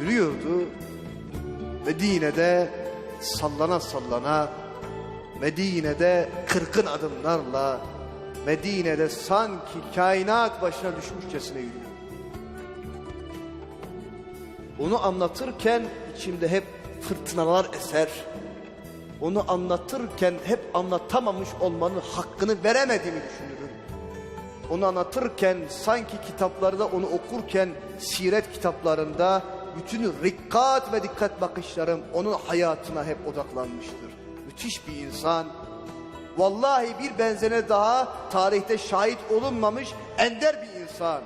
yürüyordu. Medine'de sallana sallana, Medine'de kırkın adımlarla, Medine'de sanki kainat başına düşmüşçesine yürüyor. Onu anlatırken içimde hep fırtınalar eser. Onu anlatırken hep anlatamamış olmanın hakkını veremediğimi düşünürüm. Onu anlatırken sanki kitaplarda onu okurken siret kitaplarında bütün rikkat ve dikkat bakışlarım onun hayatına hep odaklanmıştır. Müthiş bir insan. Vallahi bir benzerine daha tarihte şahit olunmamış ender bir insan.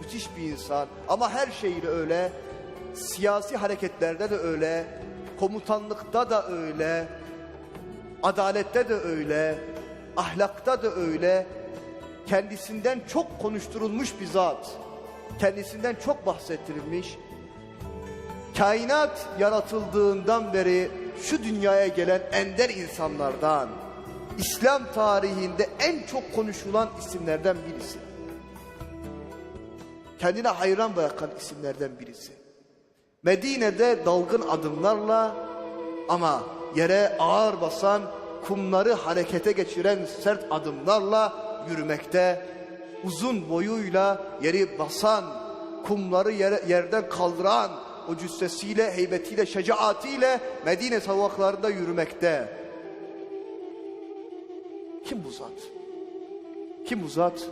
Müthiş bir insan ama her şeyiyle öyle. Siyasi hareketlerde de öyle. Komutanlıkta da öyle. Adalette de öyle. Ahlakta da öyle. Kendisinden çok konuşturulmuş bir zat. Kendisinden çok bahsettirilmiş. Kainat yaratıldığından beri şu dünyaya gelen ender insanlardan. İslam tarihinde en çok konuşulan isimlerden birisi kendine hayran bırakan isimlerden birisi. Medine'de dalgın adımlarla ama yere ağır basan, kumları harekete geçiren sert adımlarla yürümekte, uzun boyuyla yeri basan, kumları yere, yerden kaldıran o cüssesiyle, heybetiyle, şecaatiyle Medine sokaklarında yürümekte. Kim bu zat? Kim bu zat?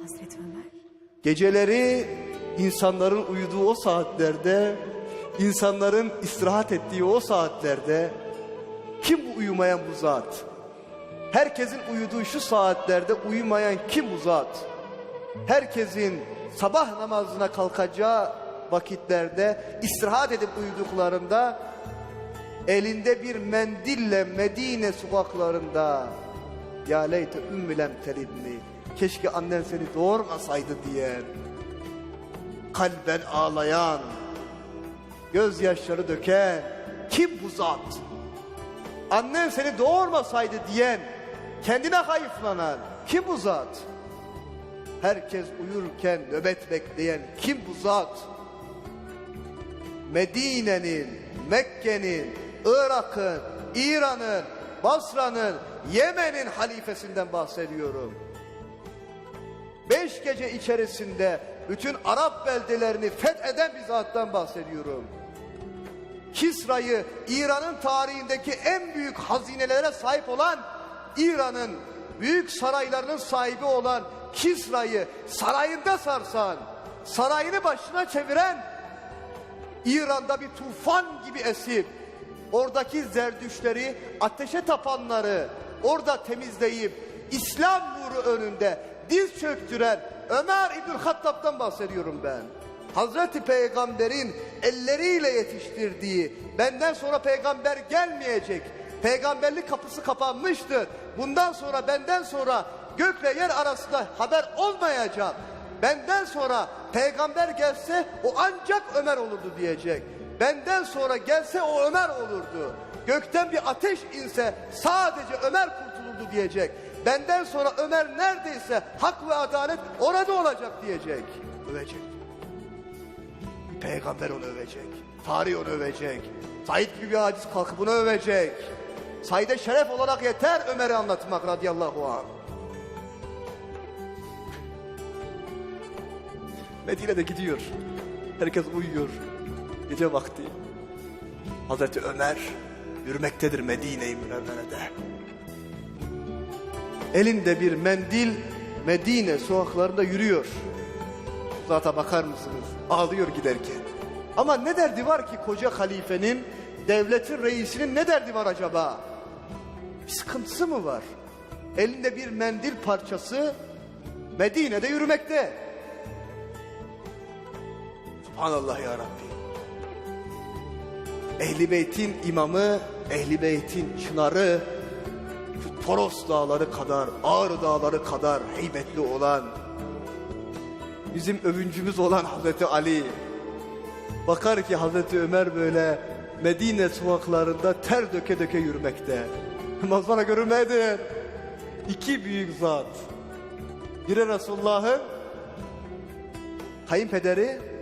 Hazreti Ömer. Geceleri insanların uyuduğu o saatlerde, insanların istirahat ettiği o saatlerde kim bu uyumayan bu zat? Herkesin uyuduğu şu saatlerde uyumayan kim bu zat? Herkesin sabah namazına kalkacağı vakitlerde istirahat edip uyuduklarında elinde bir mendille Medine sokaklarında ya leyte ümmülem telibni keşke annen seni doğurmasaydı diyen kalben ağlayan gözyaşları döken kim bu zat? Annen seni doğurmasaydı diyen kendine hayıflanan kim bu zat? Herkes uyurken nöbet bekleyen kim bu zat Medine'nin, Mekke'nin, Irak'ın, İran'ın, Basra'nın, Yemen'in halifesinden bahsediyorum. Beş gece içerisinde bütün Arap beldelerini fetheden bir zattan bahsediyorum. Kisra'yı İran'ın tarihindeki en büyük hazinelere sahip olan İran'ın büyük saraylarının sahibi olan Kisra'yı sarayında sarsan, sarayını başına çeviren İran'da bir tufan gibi esip oradaki zerdüşleri, ateşe tapanları orada temizleyip İslam nuru önünde diz çöktüren Ömer İbnül Hattab'dan bahsediyorum ben. Hazreti Peygamber'in elleriyle yetiştirdiği benden sonra peygamber gelmeyecek. Peygamberlik kapısı kapanmıştır. Bundan sonra benden sonra gökle yer arasında haber olmayacak. Benden sonra peygamber gelse o ancak Ömer olurdu diyecek. Benden sonra gelse o Ömer olurdu. Gökten bir ateş inse sadece Ömer kurtulurdu diyecek. Benden sonra Ömer neredeyse hak ve adalet orada olacak diyecek. Övecek. Peygamber onu övecek. Tarih onu övecek. Said gibi bir aciz kalkıp bunu övecek. Said'e şeref olarak yeter Ömer'i anlatmak radıyallahu anh. Medine'de gidiyor. Herkes uyuyor. Gece vakti. Hazreti Ömer yürümektedir Medine-i Münevvere'de. Elinde bir mendil Medine sokaklarında yürüyor. Zata bakar mısınız? Ağlıyor giderken. Ama ne derdi var ki koca halifenin, devletin reisinin ne derdi var acaba? Bir sıkıntısı mı var? Elinde bir mendil parçası Medine'de yürümekte. Subhanallah ya Rabbi. Ehli Beyt'in imamı, Ehli Beyt'in çınarı, şu Toros dağları kadar, Ağrı dağları kadar heybetli olan, bizim övüncümüz olan Hazreti Ali, bakar ki Hazreti Ömer böyle Medine sokaklarında ter döke döke yürümekte. Manzara görülmedir. İki büyük zat. Biri Resulullah'ın kayınpederi,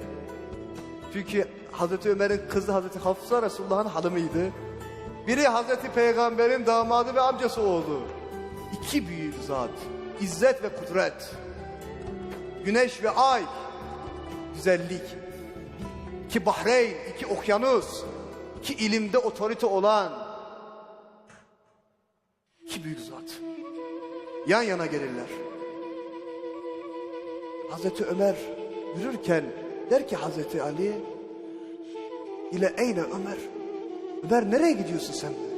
Çünkü Hazreti Ömer'in kızı Hazreti Hafsa Resulullah'ın hanımıydı. Biri Hazreti Peygamber'in damadı ve amcası oğlu. İki büyük zat. İzzet ve kudret. Güneş ve ay. Güzellik. İki Bahreyn, iki okyanus. iki ilimde otorite olan. iki büyük zat. Yan yana gelirler. Hazreti Ömer yürürken der ki Hazreti Ali ile eyne Ömer. Ömer nereye gidiyorsun sen böyle?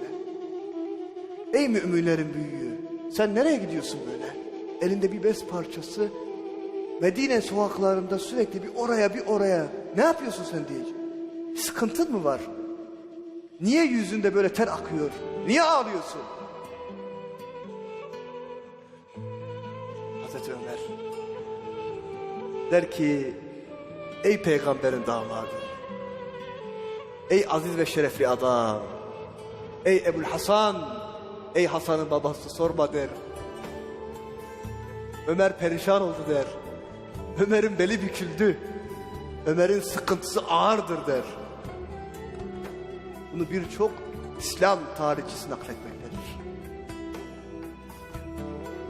Ey müminlerin büyüğü sen nereye gidiyorsun böyle? Elinde bir bez parçası Medine sokaklarında sürekli bir oraya bir oraya ne yapıyorsun sen diyecek. Sıkıntın mı var? Niye yüzünde böyle ter akıyor? Niye ağlıyorsun? Hazreti Ömer der ki ey peygamberin damadı. Ey aziz ve şerefli adam. Ey Ebul Hasan. Ey Hasan'ın babası sorma der. Ömer perişan oldu der. Ömer'in beli büküldü. Ömer'in sıkıntısı ağırdır der. Bunu birçok İslam tarihçisi nakletmektedir.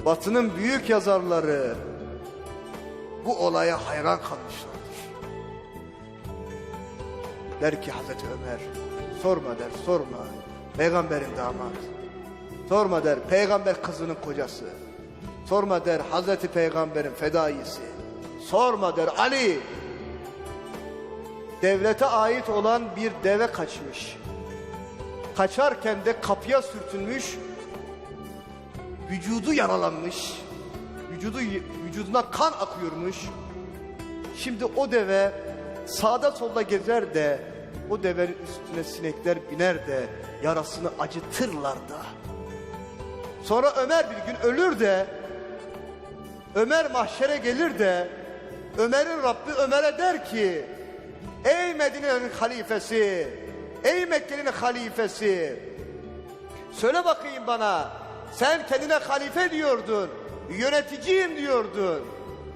Batı'nın büyük yazarları bu olaya hayran kalmışlardır. Der ki Hazreti Ömer, sorma der, sorma. Peygamberin damadı. Sorma der, peygamber kızının kocası. Sorma der, Hazreti Peygamberin fedaisi. Sorma der, Ali. Devlete ait olan bir deve kaçmış. Kaçarken de kapıya sürtünmüş, vücudu yaralanmış, vücudu vücuduna kan akıyormuş. Şimdi o deve sağda solda gezer de o devenin üstüne sinekler biner de yarasını acıtırlar da. Sonra Ömer bir gün ölür de Ömer mahşere gelir de Ömer'in Rabbi Ömer'e der ki Ey Medine'nin halifesi Ey Mekke'nin halifesi Söyle bakayım bana sen kendine halife diyordun yöneticiyim diyordun.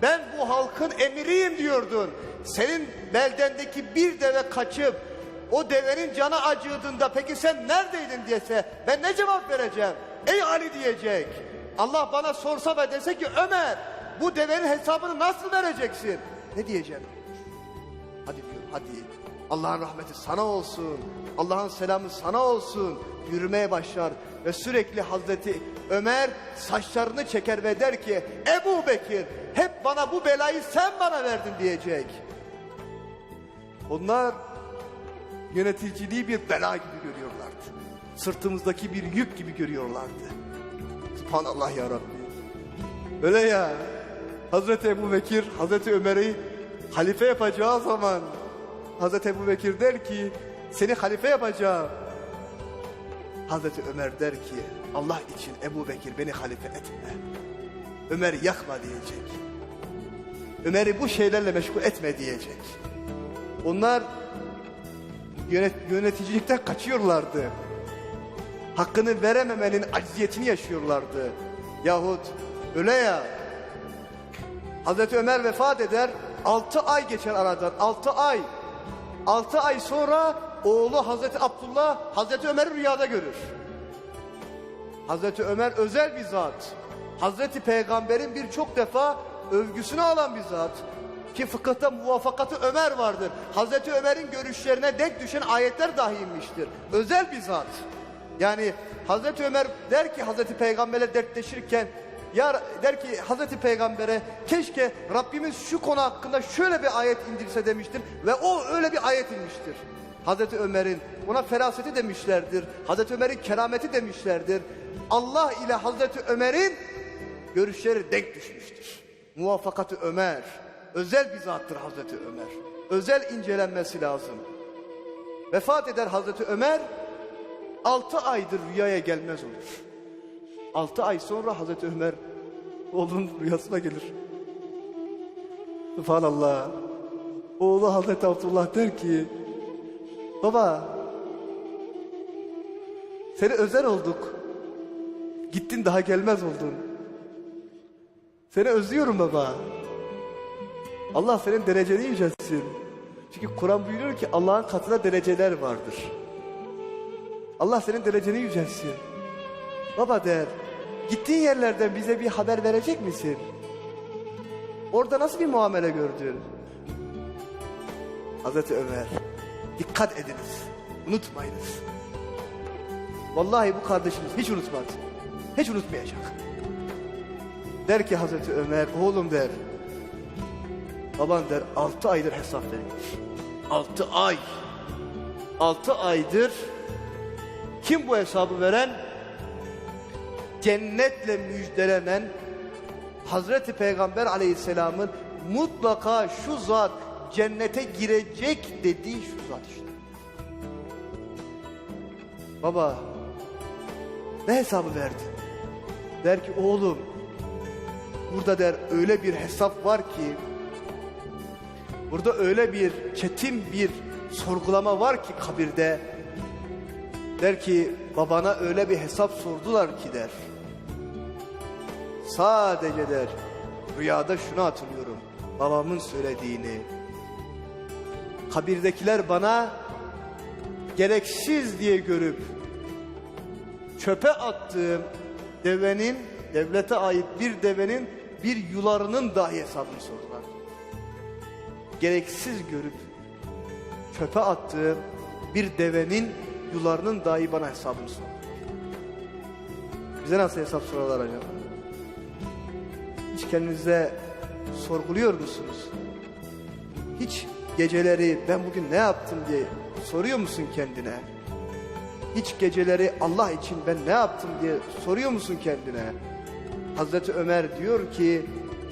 Ben bu halkın emiriyim diyordun. Senin beldendeki bir deve kaçıp o devenin canı acıdığında peki sen neredeydin diyese ben ne cevap vereceğim? Ey Ali diyecek. Allah bana sorsa ve dese ki Ömer bu devenin hesabını nasıl vereceksin? Ne diyeceğim? Hadi diyor hadi. Allah'ın rahmeti sana olsun. Allah'ın selamı sana olsun. Yürümeye başlar ve sürekli Hazreti Ömer saçlarını çeker ve der ki Ebu Bekir hep bana bu belayı sen bana verdin diyecek. Onlar yöneticiliği bir bela gibi görüyorlardı. Sırtımızdaki bir yük gibi görüyorlardı. Subhanallah ya Rabbi. Öyle ya. Hazreti Ebu Bekir Hazreti Ömer'i halife yapacağı zaman Hazreti Ebu Bekir der ki seni halife yapacağım. Hazreti Ömer der ki Allah için Ebu Bekir beni halife etme. Ömer'i yakma diyecek. Ömer'i bu şeylerle meşgul etme diyecek. Onlar yönet, yöneticilikten kaçıyorlardı. Hakkını verememenin acziyetini yaşıyorlardı. Yahut öyle ya. Hazreti Ömer vefat eder. Altı ay geçer aradan. Altı ay. Altı ay sonra oğlu Hazreti Abdullah Hazreti Ömer'i rüyada görür. Hazreti Ömer özel bir zat. Hazreti Peygamber'in birçok defa övgüsünü alan bir zat. Ki fıkıhta muvafakatı Ömer vardır. Hazreti Ömer'in görüşlerine dek düşen ayetler dahi inmiştir. Özel bir zat. Yani Hazreti Ömer der ki Hazreti Peygamber'le dertleşirken ya der ki Hazreti Peygamber'e keşke Rabbimiz şu konu hakkında şöyle bir ayet indirse demiştir ve o öyle bir ayet inmiştir. Hazreti Ömer'in ona feraseti demişlerdir. Hazreti Ömer'in kerameti demişlerdir. Allah ile Hazreti Ömer'in görüşleri denk düşmüştür. Muvafakatı Ömer. Özel bir zattır Hazreti Ömer. Özel incelenmesi lazım. Vefat eder Hazreti Ömer. Altı aydır rüyaya gelmez olur. Altı ay sonra Hazreti Ömer oğlunun rüyasına gelir. Subhanallah. Oğlu Hazreti Abdullah der ki Baba seni özel olduk. Gittin daha gelmez oldun. Seni özlüyorum baba. Allah senin dereceni yüceltsin. Çünkü Kur'an buyuruyor ki Allah'ın katında dereceler vardır. Allah senin dereceni yücelsin. Baba der, gittiğin yerlerden bize bir haber verecek misin? Orada nasıl bir muamele gördün? Hazreti Ömer, dikkat ediniz, unutmayınız. Vallahi bu kardeşimiz hiç unutmadı. Hiç unutmayacak. Der ki Hazreti Ömer, oğlum der. Baban der, altı aydır hesap veriyor. Altı ay. Altı aydır kim bu hesabı veren? Cennetle müjdelenen Hazreti Peygamber aleyhisselamın mutlaka şu zat cennete girecek dediği şu zat işte. Baba ne hesabı verdin? Der ki oğlum burada der öyle bir hesap var ki burada öyle bir çetin bir sorgulama var ki kabirde der ki babana öyle bir hesap sordular ki der. Sadece der rüyada şunu hatırlıyorum babamın söylediğini. Kabirdekiler bana gereksiz diye görüp çöpe attığım devenin devlete ait bir devenin bir yularının dahi hesabını sordular. Gereksiz görüp çöpe attığım bir devenin yularının dahi bana hesabını sordular. Bize nasıl hesap sorarlar acaba? Hiç kendinize sorguluyor musunuz? Hiç geceleri ben bugün ne yaptım diye soruyor musun kendine? Hiç geceleri Allah için ben ne yaptım diye soruyor musun kendine? Hazreti Ömer diyor ki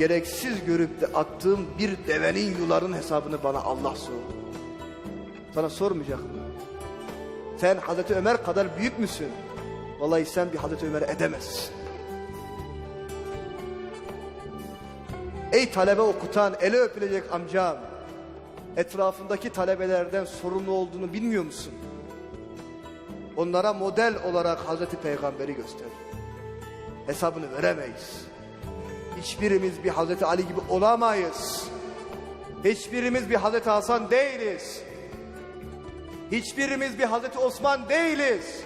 gereksiz görüp de attığım bir devenin yuların hesabını bana Allah sordu. Sana sormayacak mı? Sen Hazreti Ömer kadar büyük müsün? Vallahi sen bir Hazreti Ömer edemezsin. Ey talebe okutan, ele öpülecek amcam. Etrafındaki talebelerden sorumlu olduğunu bilmiyor musun? Onlara model olarak Hazreti Peygamber'i göster. Hesabını veremeyiz. Hiçbirimiz bir Hazreti Ali gibi olamayız. Hiçbirimiz bir Hazreti Hasan değiliz. Hiçbirimiz bir Hazreti Osman değiliz.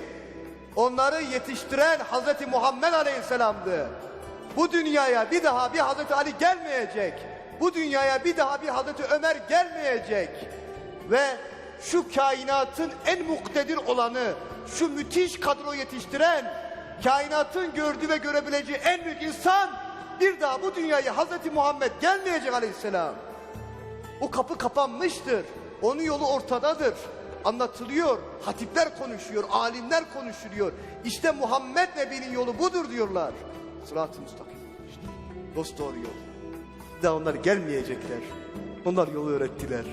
Onları yetiştiren Hazreti Muhammed Aleyhisselam'dı. Bu dünyaya bir daha bir Hazreti Ali gelmeyecek. Bu dünyaya bir daha bir Hazreti Ömer gelmeyecek. Ve şu kainatın en muktedir olanı, şu müthiş kadro yetiştiren, kainatın gördüğü ve görebileceği en büyük insan bir daha bu dünyaya Hazreti Muhammed gelmeyecek aleyhisselam. O kapı kapanmıştır. Onun yolu ortadadır. Anlatılıyor. Hatipler konuşuyor. Alimler konuşuluyor. İşte Muhammed Nebi'nin yolu budur diyorlar. Sırat-ı müstakim. Dost doğru yol. Daha onlar gelmeyecekler. Onlar yolu öğrettiler.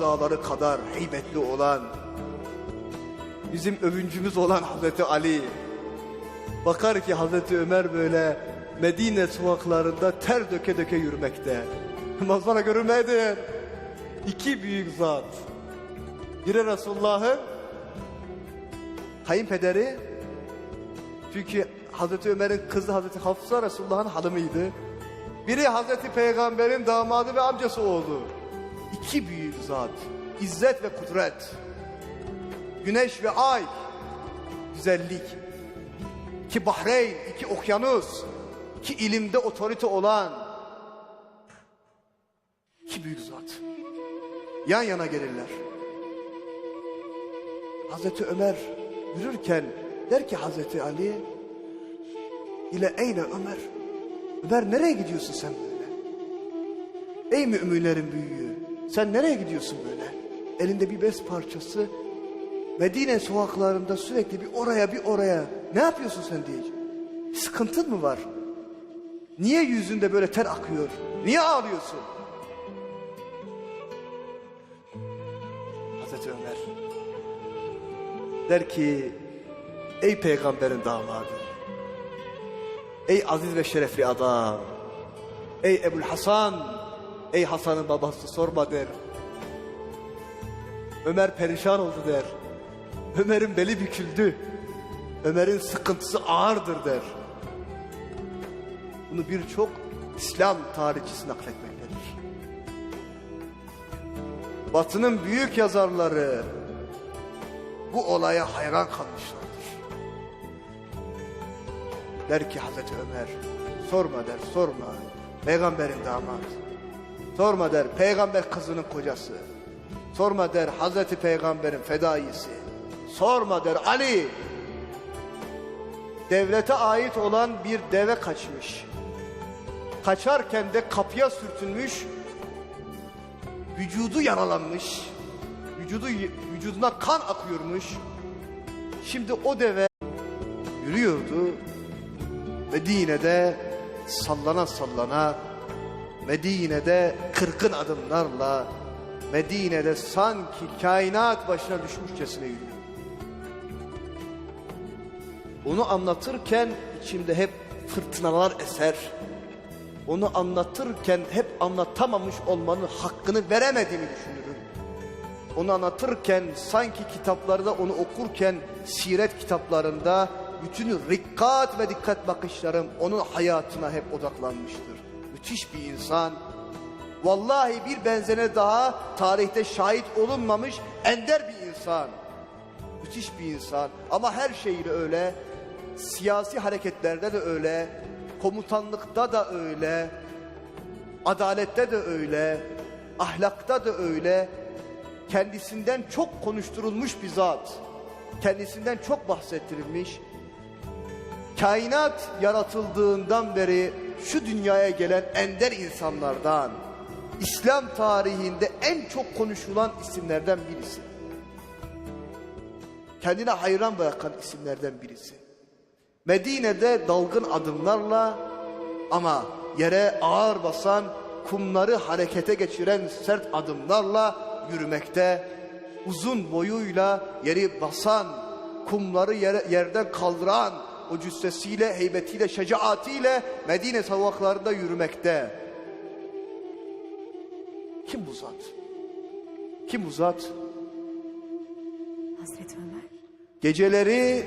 Dağları kadar heybetli olan, bizim övüncümüz olan Hazreti Ali. Bakar ki Hazreti Ömer böyle Medine sokaklarında ter döke döke yürümekte. Manzara görülmedir. İki büyük zat. Biri Resulullah'ın kayınpederi. Çünkü Hazreti Ömer'in kızı Hazreti Hafsa Resulullah'ın hanımıydı. Biri Hazreti Peygamber'in damadı ve amcası oğlu. İki büyük zat. İzzet ve kudret. Güneş ve ay. Güzellik. İki Bahreyn, iki okyanus. İki ilimde otorite olan. iki büyük zat. Yan yana gelirler. Hazreti Ömer yürürken der ki Hazreti Ali ile eyne Ömer. Ömer nereye gidiyorsun sen böyle? Ey müminlerin büyüğü sen nereye gidiyorsun böyle? Elinde bir bez parçası Medine sokaklarında sürekli bir oraya bir oraya ne yapıyorsun sen diyecek. Sıkıntın mı var? Niye yüzünde böyle ter akıyor? Niye ağlıyorsun? Hazreti Ömer der ki ey peygamberin damadı ey aziz ve şerefli adam ey Ebul Hasan ey Hasan'ın babası sorma der Ömer perişan oldu der Ömer'in beli büküldü Ömer'in sıkıntısı ağırdır der bunu birçok İslam tarihçisi nakletmektedir Batı'nın büyük yazarları bu olaya hayran kalmışlardır. Der ki Hazreti Ömer, sorma der, sorma. Peygamberin damadı. Sorma der, peygamber kızının kocası. Sorma der, Hazreti Peygamberin fedaisi. Sorma der, Ali. Devlete ait olan bir deve kaçmış. Kaçarken de kapıya sürtünmüş, vücudu yaralanmış, vücudu vücuduna kan akıyormuş. Şimdi o deve yürüyordu. Medine'de sallana sallana, Medine'de kırkın adımlarla, Medine'de sanki kainat başına düşmüşçesine yürüyor. Onu anlatırken içimde hep fırtınalar eser. Onu anlatırken hep anlatamamış olmanın hakkını veremediğimi düşünürüm. Onu anlatırken sanki kitaplarda onu okurken siret kitaplarında bütün rikkat ve dikkat bakışlarım onun hayatına hep odaklanmıştır. Müthiş bir insan. Vallahi bir benzene daha tarihte şahit olunmamış ender bir insan. Müthiş bir insan ama her şeyiyle öyle. Siyasi hareketlerde de öyle. Komutanlıkta da öyle. Adalette de öyle. Ahlakta da öyle. Kendisinden çok konuşturulmuş bir zat. Kendisinden çok bahsettirilmiş. Kainat yaratıldığından beri şu dünyaya gelen ender insanlardan, İslam tarihinde en çok konuşulan isimlerden birisi. Kendine hayran bırakan isimlerden birisi. Medine'de dalgın adımlarla ama yere ağır basan, kumları harekete geçiren sert adımlarla yürümekte, uzun boyuyla yeri basan, kumları yere, yerden kaldıran o cüssesiyle, heybetiyle, şecaatiyle Medine sokaklarında yürümekte. Kim bu zat? Kim bu zat? Hazreti Ömer. Geceleri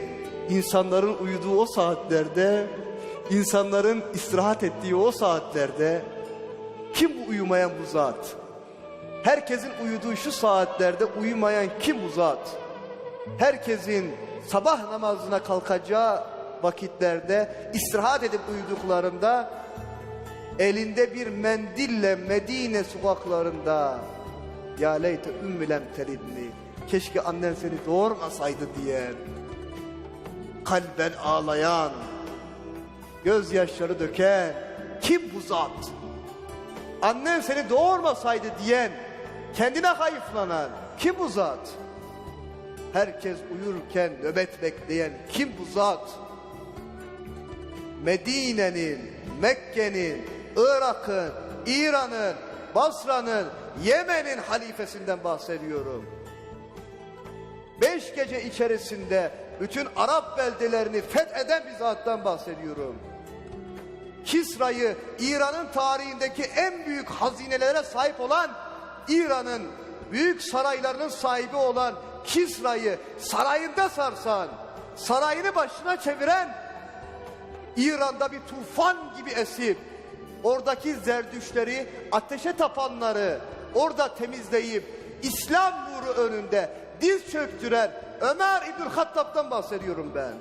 insanların uyuduğu o saatlerde, insanların istirahat ettiği o saatlerde kim bu uyumayan bu zat? Herkesin uyuduğu şu saatlerde uyumayan kim bu zat? Herkesin sabah namazına kalkacağı vakitlerde istirahat edip uyuduklarında elinde bir mendille Medine sokaklarında ya leyte ümmülem telidni keşke annen seni doğurmasaydı diyen kalben ağlayan gözyaşları döken kim bu zat? Annen seni doğurmasaydı diyen kendine hayıflanan kim bu zat? Herkes uyurken nöbet bekleyen kim bu zat? Medine'nin, Mekke'nin, Irak'ın, İran'ın, Basra'nın, Yemen'in halifesinden bahsediyorum. Beş gece içerisinde bütün Arap beldelerini fetheden bir zattan bahsediyorum. Kisra'yı İran'ın tarihindeki en büyük hazinelere sahip olan İran'ın büyük saraylarının sahibi olan Kisra'yı sarayında sarsan, sarayını başına çeviren İran'da bir tufan gibi esip oradaki zerdüşleri ateşe tapanları orada temizleyip İslam nuru önünde diz çöktüren Ömer İbn Hattab'dan bahsediyorum ben.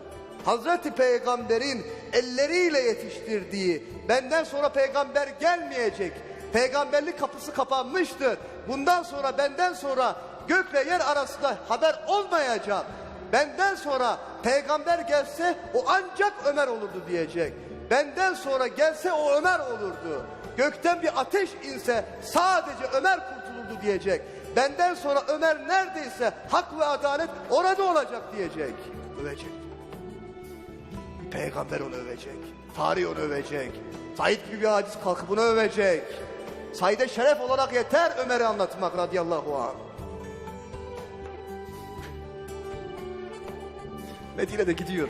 Hazreti Peygamber'in elleriyle yetiştirdiği benden sonra peygamber gelmeyecek. Peygamberlik kapısı kapanmıştır. Bundan sonra benden sonra gökle yer arasında haber olmayacak. Benden sonra peygamber gelse o ancak Ömer olurdu diyecek. Benden sonra gelse o Ömer olurdu. Gökten bir ateş inse sadece Ömer kurtulurdu diyecek. Benden sonra Ömer neredeyse hak ve adalet orada olacak diyecek. Övecek. Peygamber onu övecek. Tarih onu övecek. Said gibi bir hadis kalkıp bunu övecek. Said'e şeref olarak yeter Ömer'i anlatmak radıyallahu anh. Medine'de gidiyor.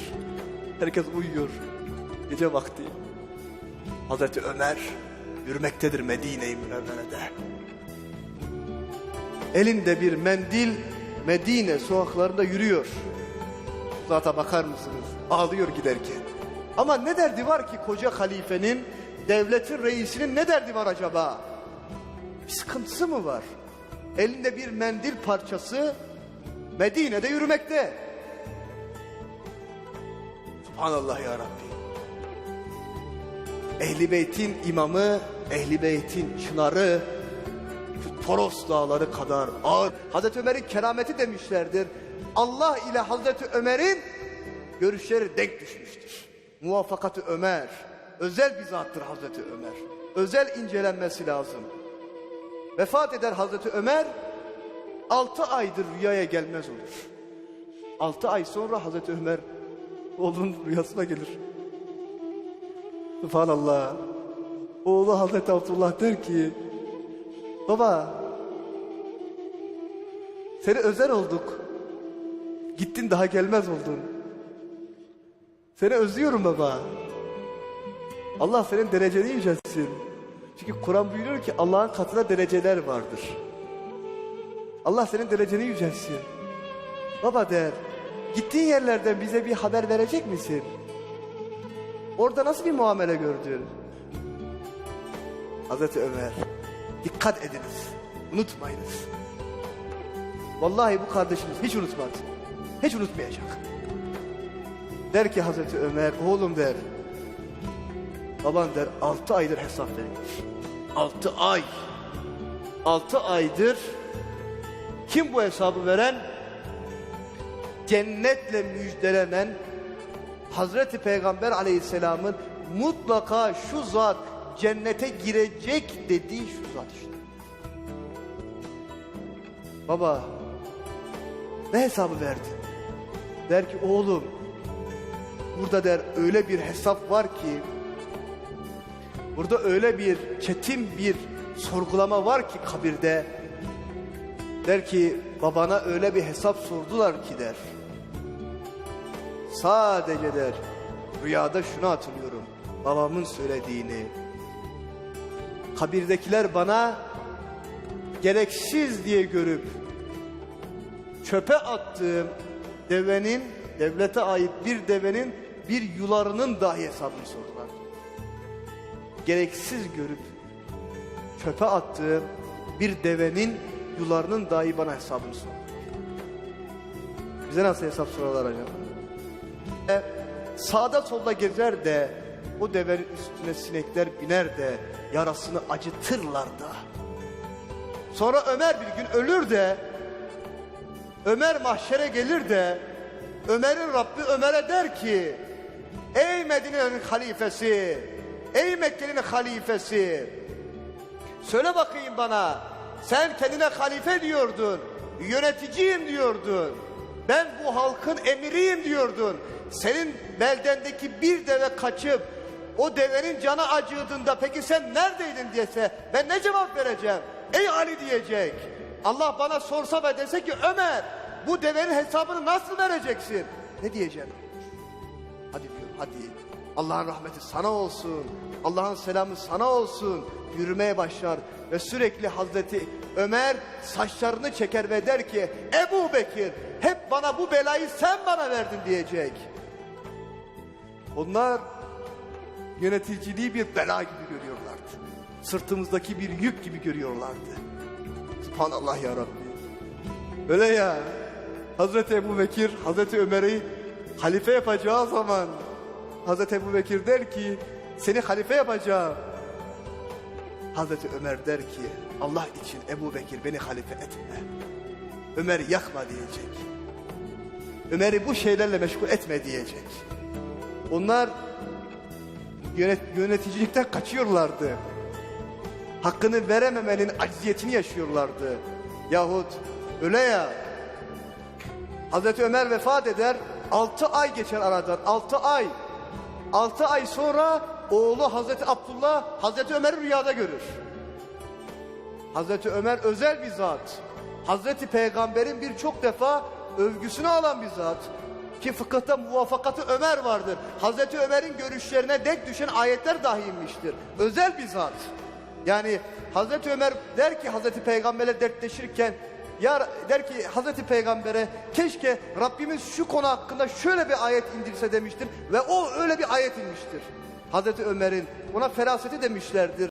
Herkes uyuyor. Gece vakti. Hazreti Ömer yürümektedir Medine-i Münevvere'de. Elinde bir mendil Medine sokaklarında yürüyor. Zata bakar mısınız? Ağlıyor giderken. Ama ne derdi var ki koca halifenin, devletin reisinin ne derdi var acaba? Bir sıkıntısı mı var? elinde bir mendil parçası Medine'de yürümekte. Subhanallah ya Rabbi. Ehli Beyt'in imamı, Ehli Beyt'in çınarı, Toros dağları kadar ağır. Hazreti Ömer'in kerameti demişlerdir. Allah ile Hazreti Ömer'in görüşleri denk düşmüştür. Muvaffakatı Ömer, özel bir zattır Hazreti Ömer. Özel incelenmesi lazım. Vefat eder Hazreti Ömer, altı aydır rüyaya gelmez olur. Altı ay sonra Hazreti Ömer oğlunun rüyasına gelir. Subhanallah. Oğlu Hazreti Abdullah der ki, Baba, seni özel olduk. Gittin daha gelmez oldun. Seni özlüyorum baba. Allah senin dereceni yüceltsin. Çünkü Kur'an buyuruyor ki Allah'ın katında dereceler vardır. Allah senin dereceni yüceltsin. Baba der, gittiğin yerlerden bize bir haber verecek misin? Orada nasıl bir muamele gördün? Hazreti Ömer, dikkat ediniz, unutmayınız. Vallahi bu kardeşimiz hiç unutmadı. Hiç unutmayacak. Der ki Hazreti Ömer, oğlum der. Baban der, altı aydır hesap veriyor. Altı ay. Altı aydır. Kim bu hesabı veren? Cennetle müjdelenen Hazreti Peygamber aleyhisselamın mutlaka şu zat cennete girecek dediği şu zat işte. Baba ne hesabı verdin? Der ki oğlum burada der öyle bir hesap var ki burada öyle bir çetin bir sorgulama var ki kabirde der ki babana öyle bir hesap sordular ki der. Sadece der rüyada şunu hatırlıyorum babamın söylediğini kabirdekiler bana gereksiz diye görüp çöpe attığım devenin devlete ait bir devenin bir yularının dahi hesabını sordular. Gereksiz görüp çöpe attığım bir devenin yularının dahi bana hesabını sordular. Bize nasıl hesap sorarlar acaba? E, sağda solda gezer de o devenin üstüne sinekler biner de yarasını acıtırlar da. Sonra Ömer bir gün ölür de Ömer mahşere gelir de Ömer'in Rabbi Ömer'e der ki Ey Medine'nin halifesi Ey Mekke'nin halifesi Söyle bakayım bana sen kendine halife diyordun Yöneticiyim diyordun Ben bu halkın emiriyim diyordun Senin beldendeki bir deve kaçıp o devenin canı acıdığında peki sen neredeydin diyese ben ne cevap vereceğim? Ey Ali diyecek. Allah bana sorsa ve dese ki Ömer bu devenin hesabını nasıl vereceksin? Ne diyeceğim? Hadi diyor hadi. Allah'ın rahmeti sana olsun. Allah'ın selamı sana olsun. Yürümeye başlar ve sürekli Hazreti Ömer saçlarını çeker ve der ki Ebu Bekir hep bana bu belayı sen bana verdin diyecek. Onlar yöneticiliği bir bela gibi görüyorlardı. Sırtımızdaki bir yük gibi görüyorlardı. Subhanallah ya Rabbi. Öyle ya. Hazreti Ebu Bekir, Hazreti Ömer'i halife yapacağı zaman Hazreti Ebu Bekir der ki seni halife yapacağım. Hazreti Ömer der ki Allah için Ebu Bekir beni halife etme. Ömer'i yakma diyecek. Ömer'i bu şeylerle meşgul etme diyecek. Onlar yönet, yöneticilikten kaçıyorlardı. Hakkını verememenin acziyetini yaşıyorlardı. Yahut öyle ya. Hazreti Ömer vefat eder. Altı ay geçer aradan. Altı ay. Altı ay sonra oğlu Hazreti Abdullah Hazreti Ömer'i rüyada görür. Hazreti Ömer özel bir zat. Hazreti Peygamber'in birçok defa övgüsünü alan bir zat. Ki fıkıhta muvaffakatı Ömer vardır. Hazreti Ömer'in görüşlerine denk düşen ayetler dahi inmiştir. Özel bir zat. Yani Hazreti Ömer der ki Hazreti Peygamber'le dertleşirken ya der ki Hazreti Peygamber'e keşke Rabbimiz şu konu hakkında şöyle bir ayet indirse demiştir ve o öyle bir ayet inmiştir. Hazreti Ömer'in ona feraseti demişlerdir.